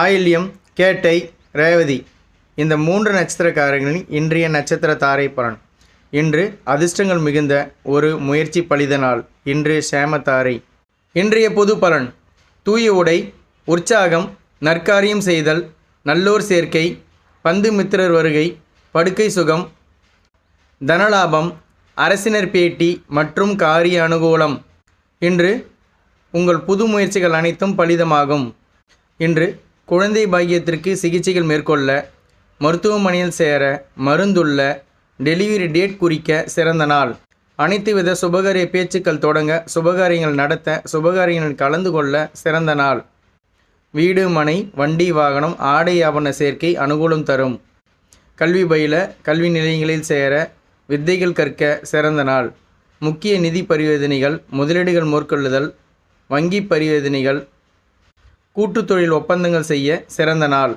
ஆயில்யம் கேட்டை ரேவதி இந்த மூன்று நட்சத்திரக்காரர்களின் இன்றைய நட்சத்திர தாரை பலன். இன்று அதிர்ஷ்டங்கள் மிகுந்த ஒரு முயற்சி பலித நாள் இன்று சேமத்தாரை. இன்றைய பொது பலன் தூய உடை உற்சாகம் நற்காரியம் செய்தல் நல்லோர் சேர்க்கை பந்து மித்திரர் வருகை படுக்கை சுகம் தனலாபம் அரசினர் பேட்டி மற்றும் காரிய அனுகூலம். இன்று உங்கள் புது முயற்சிகள் அனைத்தும் பலிதமாகும். இன்று குழந்தை பாக்கியத்திற்கு சிகிச்சைகள் மேற்கொள்ள மருத்துவமனையில் சேர மருந்துள்ள டெலிவரி டேட் குறிக்க சிறந்த நாள். அனைத்து வித சுபகாரிய பேச்சுக்கள் தொடங்க சுபகாரியங்கள் நடத்த சுபகாரியங்களில் கலந்து கொள்ள சிறந்த நாள். வீடு மனை வண்டி வாகனம் ஆடை ஆபரண சேர்க்கை அனுகூலம் தரும். கல்வி பயில கல்வி நிலையங்களில் சேர வித்தைகள் கற்க சிறந்த நாள். முக்கிய நிதி பரிவர்த்தனைகள் முதலீடுகள் மேற்கொள்ளுதல் வங்கி பரிவர்த்தனைகள் கூட்டுத் தொழில் ஒப்பந்தங்கள் செய்ய சிறந்த நாள்.